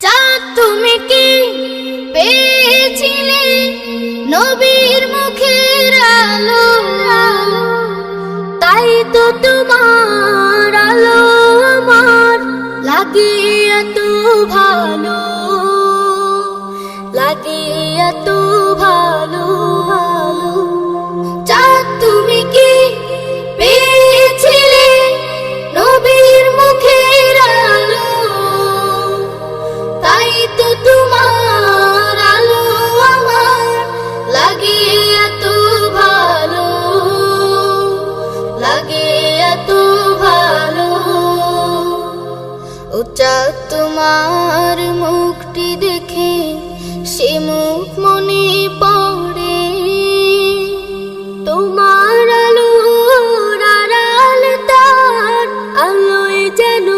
চাঁদ তুমি কি পেয়েছিলে নবীর মুখের আলো? তাই তো তোমার আমার লাগে এত ভালো লাগে এত ভালো। উচ্চা তোমার মুখটি দেখে, সে মুখ মনে পড়ে। তোমার আলো আড়াল তার আলোয় যেন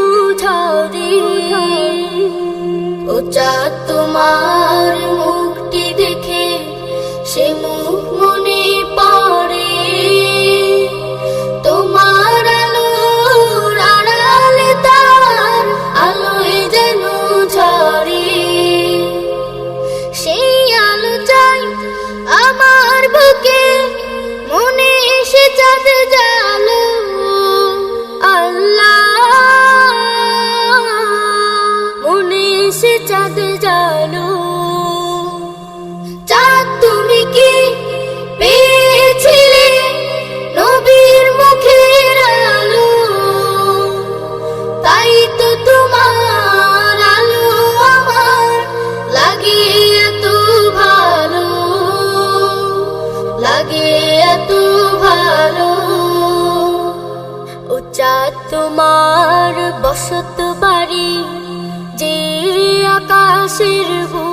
ঝরে। ও চাঁদ তোমার মুখটি আমার বুকে মনে এসে চাঁদ জালো। আল্লাহ মনে এসে চাঁদ লাগে এত ভালো। ও চাঁদ তোমার বসত বাড়ি যে আকাশের বু